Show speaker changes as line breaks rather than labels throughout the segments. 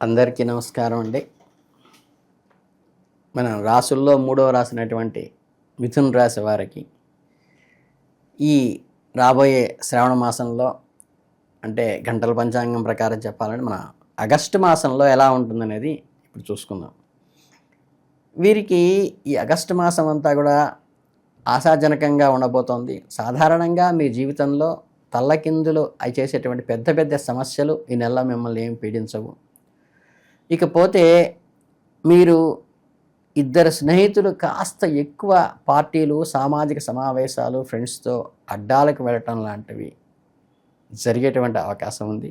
అందరికీ నమస్కారం అండి. మన రాసుల్లో మూడవ రాసినటువంటి మిథున్ రాశి వారికి ఈ రాబోయే శ్రావణ మాసంలో అంటే గంటల పంచాంగం ప్రకారం చెప్పాలంటే మన ఆగస్టు మాసంలో ఎలా ఉంటుందనేది ఇప్పుడు చూసుకుందాం. వీరికి ఈ ఆగస్టు మాసం అంతా కూడా ఆశాజనకంగా ఉండబోతోంది. సాధారణంగా మీ జీవితంలో తల్లకిందులు అవి చేసేటువంటి పెద్ద పెద్ద సమస్యలు ఈ నెలలో మిమ్మల్ని ఏం పీడించవు. ఇకపోతే మీరు ఇద్దరు స్నేహితులు కాస్త ఎక్కువ పార్టీలు సామాజిక సమావేశాలు ఫ్రెండ్స్తో అడ్డాలకు వెళ్ళటం లాంటివి జరిగేటువంటి అవకాశం ఉంది.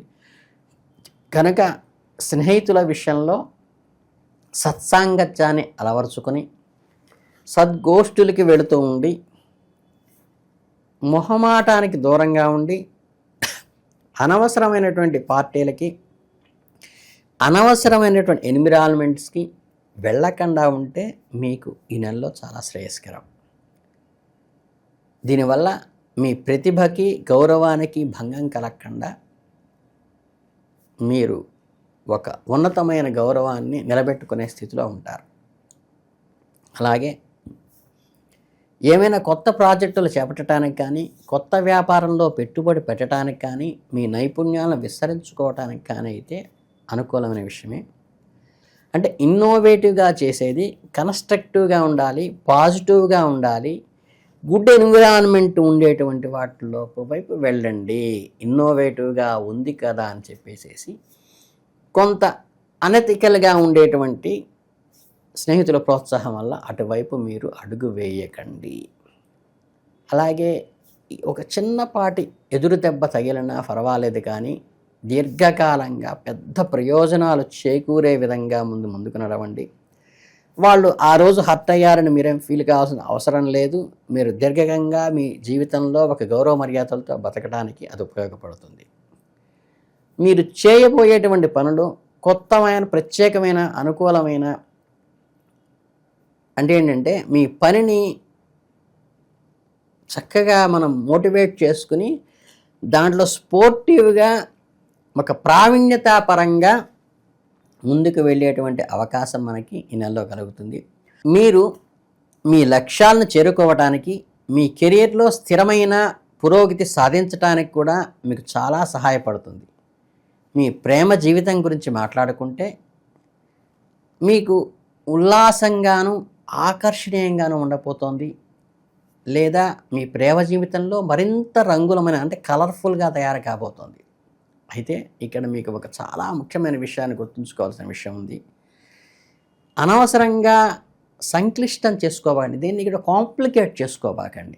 కనుక స్నేహితుల విషయంలో సత్సాంగత్యాన్ని అలవరుచుకొని సద్గోష్ఠులకి వెళుతూ ఉండి మొహమాటానికి దూరంగా ఉండి అనవసరమైనటువంటి పార్టీలకి అనవసరమైనటువంటి ఎన్విరాన్మెంట్స్కి వెళ్ళకుండా ఉంటే మీకు ఈ నెలలో చాలా శ్రేయస్కరం. దీనివల్ల మీ ప్రతిభకి గౌరవానికి భంగం కలగకుండా మీరు ఒక ఉన్నతమైన గౌరవాన్ని నిలబెట్టుకునే స్థితిలో ఉంటారు. అలాగే ఏమైనా కొత్త ప్రాజెక్టులు చేపట్టడానికి కానీ కొత్త వ్యాపారంలో పెట్టుబడి పెట్టడానికి కానీ మీ నైపుణ్యాలను విస్తరించుకోవటానికి కానీ అయితే అనుకూలమైన విషయమే. అంటే ఇన్నోవేటివ్గా చేసేది కన్స్ట్రక్టివ్గా ఉండాలి పాజిటివ్గా ఉండాలి గుడ్ ఎన్విరాన్మెంట్ ఉండేటువంటి వాటిలో వైపు వెళ్ళండి. ఇన్నోవేటివ్గా ఉంది కదా అని చెప్పేసేసి కొంత అనెతికల్గా ఉండేటువంటి స్నేహితుల ప్రోత్సాహం వల్ల అటువైపు మీరు అడుగు వేయకండి. అలాగే ఒక చిన్నపాటి ఎదురు దెబ్బ తగిలినా పర్వాలేదు కానీ దీర్ఘకాలంగా పెద్ద ప్రయోజనాలు చేకూరే విధంగా ముందు ముందుకు నడవండి. వాళ్ళు ఆ రోజు హర్ట్ అయ్యారని మీరేం ఫీల్ కావాల్సిన అవసరం లేదు. మీరు దీర్ఘకంగా మీ జీవితంలో ఒక గౌరవ మర్యాదలతో బతకడానికి అది ఉపయోగపడుతుంది. మీరు చేయబోయేటువంటి పనులు కొత్తమైన ప్రత్యేకమైన అనుకూలమైన అంటే ఏంటంటే మీ పనిని చక్కగా మనం మోటివేట్ చేసుకుని దాంట్లో స్పోర్టివ్గా ఒక ప్రావీణ్యతాపరంగా ముందుకు వెళ్ళేటువంటి అవకాశం మనకి ఈ నెలలో కలుగుతుంది. మీరు మీ లక్ష్యాలను చేరుకోవటానికి మీ కెరియర్లో స్థిరమైన పురోగతి సాధించడానికి కూడా మీకు చాలా సహాయపడుతుంది. మీ ప్రేమ జీవితం గురించి మాట్లాడుకుంటే మీకు ఉల్లాసంగాను ఆకర్షణీయంగాను ఉండబోతోంది. లేదా మీ ప్రేమ జీవితంలో మరింత రంగులమైన అంటే కలర్ఫుల్గా తయారు కాబోతోంది. అయితే ఇక్కడ మీకు ఒక చాలా ముఖ్యమైన విషయాన్ని గుర్తుంచుకోవాల్సిన విషయం ఉంది. అనవసరంగా సంక్లిష్టం చేసుకోబాకండి. దీన్ని ఇక్కడ కాంప్లికేట్ చేసుకోబాకండి.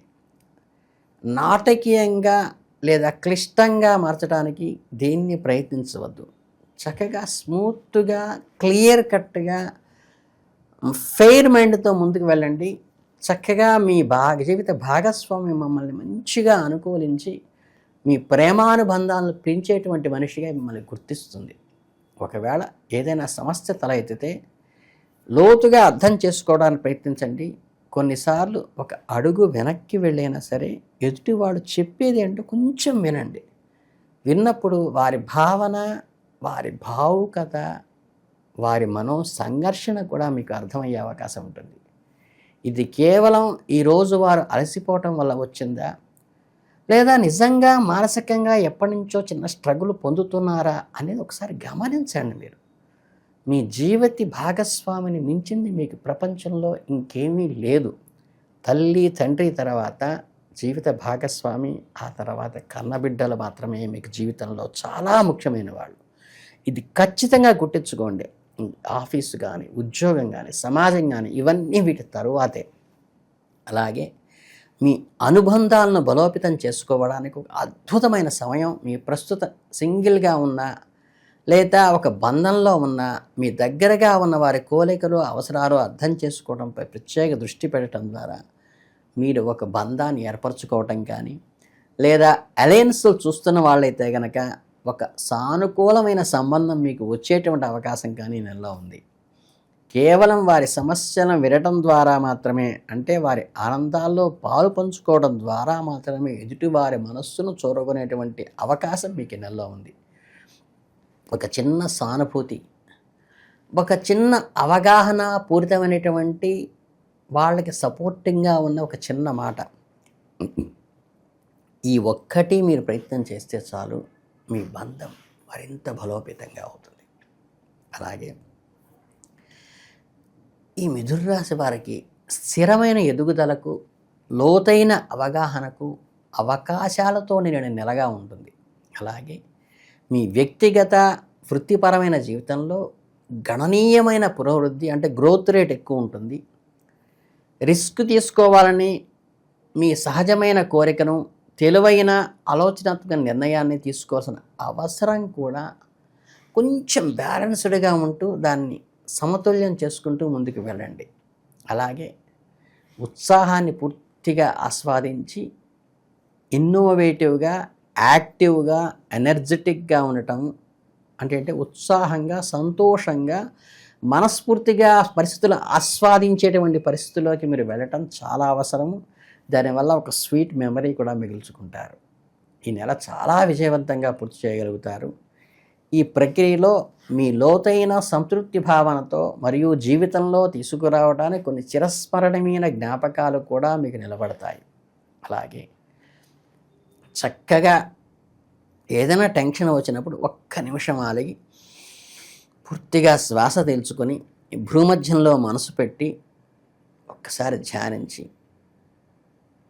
నాటకీయంగా లేదా క్లిష్టంగా మార్చడానికి దేన్ని ప్రయత్నించవద్దు. చక్కగా స్మూత్గా క్లియర్ కట్గా ఫెయిర్ మైండ్తో ముందుకు వెళ్ళండి. చక్కగా మీ భాగ జీవిత భాగస్వామి మమ్మల్ని మంచిగా అనుకూలించి మీ ప్రేమానుబంధాలను పెంచేటువంటి మనిషిగా మిమ్మల్ని గుర్తిస్తుంది. ఒకవేళ ఏదైనా సమస్య తల ఎత్తితే లోతుగా అర్థం చేసుకోవడానికి ప్రయత్నించండి. కొన్నిసార్లు ఒక అడుగు వెనక్కి వెళ్ళైనా సరే ఎదుటివాడు చెప్పేది ఏంటో కొంచెం వినండి. విన్నప్పుడు వారి భావన వారి భావుకత వారి మనో సంఘర్షణ కూడా మీకు అర్థమయ్యే అవకాశం ఉంటుంది. ఇది కేవలం ఈరోజు వారు అలసిపోవటం వల్ల వచ్చిందా? లేదా నిజంగా మానసికంగా ఎప్పటి నుంచో చిన్న స్ట్రగుల్ పొందుతున్నారా అనేది ఒకసారి గమనించండి మీరు. మీ జీవిత భాగస్వామిని మించింది మీకు ప్రపంచంలో ఇంకేమీ లేదు. తల్లి తండ్రి తర్వాత జీవిత భాగస్వామి ఆ తర్వాత కన్నబిడ్డలు మాత్రమే మీకు జీవితంలో చాలా ముఖ్యమైన వాళ్ళు. ఇది ఖచ్చితంగా గుర్తించుకోండి. ఆఫీసు కానీ ఉద్యోగం కానీ సమాజం కానీ ఇవన్నీ వీటి తరువాతే. అలాగే మీ అనుబంధాలను బలోపేతం చేసుకోవడానికి ఒక అద్భుతమైన సమయం. మీ ప్రస్తుత సింగిల్గా ఉన్న లేదా ఒక బంధంలో ఉన్న మీ దగ్గరగా ఉన్న వారి కోరికలు అవసరాలు అర్థం చేసుకోవడంపై ప్రత్యేక దృష్టి పెట్టడం ద్వారా మీరు ఒక బంధాన్ని ఏర్పరచుకోవటం కానీ లేదా అలయన్స్లు చూస్తున్న వాళ్ళైతే కనుక ఒక సానుకూలమైన సంబంధం మీకు వచ్చేటువంటి అవకాశం కానీ నెలలో ఉంది. కేవలం వారి సమస్యలను వినటం ద్వారా మాత్రమే అంటే వారి ఆనందాల్లో పాలు పంచుకోవడం ద్వారా మాత్రమే ఎదుటి వారి మనస్సును చూరగొనేటువంటి అవకాశం మీకు నెలలో ఉంది. ఒక చిన్న సానుభూతి ఒక చిన్న అవగాహన పూరితమైనటువంటి వాళ్ళకి సపోర్టింగ్గా ఉన్న ఒక చిన్న మాట. ఈ ఒక్కటి మీరు ప్రయత్నం చేస్తే చాలు మీ బంధం మరింత బలోపేతంగా అవుతుంది. అలాగే ఈ మిథున రాశి వారికి స్థిరమైన ఎదుగుదలకు లోతైన అవగాహనకు అవకాశాలతో నిండిన నెలగా ఉంటుంది. అలాగే మీ వ్యక్తిగత వృత్తిపరమైన జీవితంలో గణనీయమైన పురోవృద్ధి అంటే గ్రోత్ రేట్ ఎక్కువ ఉంటుంది. రిస్క్ తీసుకోవాలని మీ సహజమైన కోరికను తెలివైన ఆలోచనాత్మక నిర్ణయాన్ని తీసుకోవాల్సిన అవసరం కూడా కొంచెం బ్యాలెన్స్డ్గా ఉంటూ దాన్ని సమతుల్యం చేసుకుంటూ ముందుకు వెళ్ళండి. అలాగే ఉత్సాహాన్ని పూర్తిగా ఆస్వాదించి ఇన్నోవేటివ్గా యాక్టివ్గా ఎనర్జెటిక్గా ఉండటం అంటే అంటే ఉత్సాహంగా సంతోషంగా మనస్ఫూర్తిగా పరిస్థితులు ఆస్వాదించేటువంటి పరిస్థితుల్లోకి మీరు వెళ్ళటం చాలా అవసరము. దానివల్ల ఒక స్వీట్ మెమరీ కూడా మిగుల్చుకుంటారు. ఈ నెల చాలా విజయవంతంగా పూర్తి చేయగలుగుతారు. ఈ ప్రక్రియలో మీ లోతైన సంతృప్తి భావనతో మరియు జీవితంలో తీసుకురావడానికి కొన్ని చిరస్మరణీయమైన జ్ఞాపకాలు కూడా మీకు నిలబడతాయి. అలాగే చక్కగా ఏదైనా టెన్షన్ వచ్చినప్పుడు ఒక్క నిమిషం ఆగి పూర్తిగా శ్వాస తెలుసుకొని భూమధ్యంలో మనసు పెట్టి ఒక్కసారి ధ్యానించి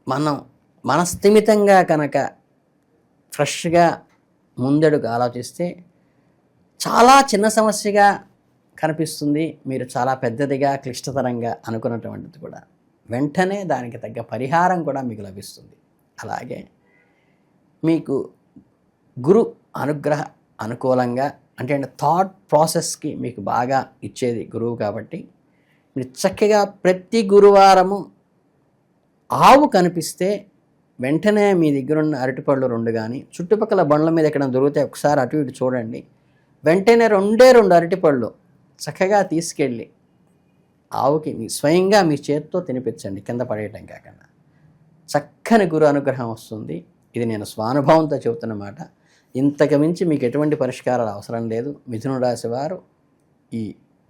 మనం మనస్థిమితంగా కనుక ఫ్రెష్గా ముందడుగు ఆలోచిస్తే చాలా చిన్న సమస్యగా కనిపిస్తుంది. మీరు చాలా పెద్దదిగా క్లిష్టతరంగా అనుకున్నటువంటిది కూడా. వెంటనే దానికి తగ్గ పరిహారం కూడా మీకు లభిస్తుంది. అలాగే మీకు గురు అనుగ్రహ అనుకూలంగా అంటే థాట్ ప్రాసెస్కి మీకు బాగా ఇచ్చేది గురువు కాబట్టి మీరు చక్కగా ప్రతి గురువారము ఆవు కనిపిస్తే వెంటనే మీ దగ్గరున్న అరటిపళ్ళు రెండు కానీ చుట్టుపక్కల బండ్ల మీద ఎక్కడ దొరికితే ఒకసారి అటు ఇటు చూడండి. వెంటనే రెండే రెండు అరటిపళ్ళు చక్కగా తీసుకెళ్ళి ఆవుకి మీ స్వయంగా మీ చేతితో తినిపించండి కింద పడేయటం కాకుండా. చక్కని గురు అనుగ్రహం వస్తుంది. ఇది నేను స్వానుభవంతో చెబుతున్నమాట ఇంతకు మించి మీకు ఎటువంటి పరిష్కారాలు అవసరం లేదు. మిథున రాశి వారు ఈ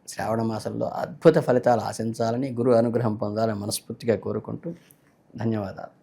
శ్రావణ మాసంలో అద్భుత ఫలితాలు ఆశించాలని గురు అనుగ్రహం పొందాలని మనస్ఫూర్తిగా కోరుకుంటూ ధన్యవాదాలు.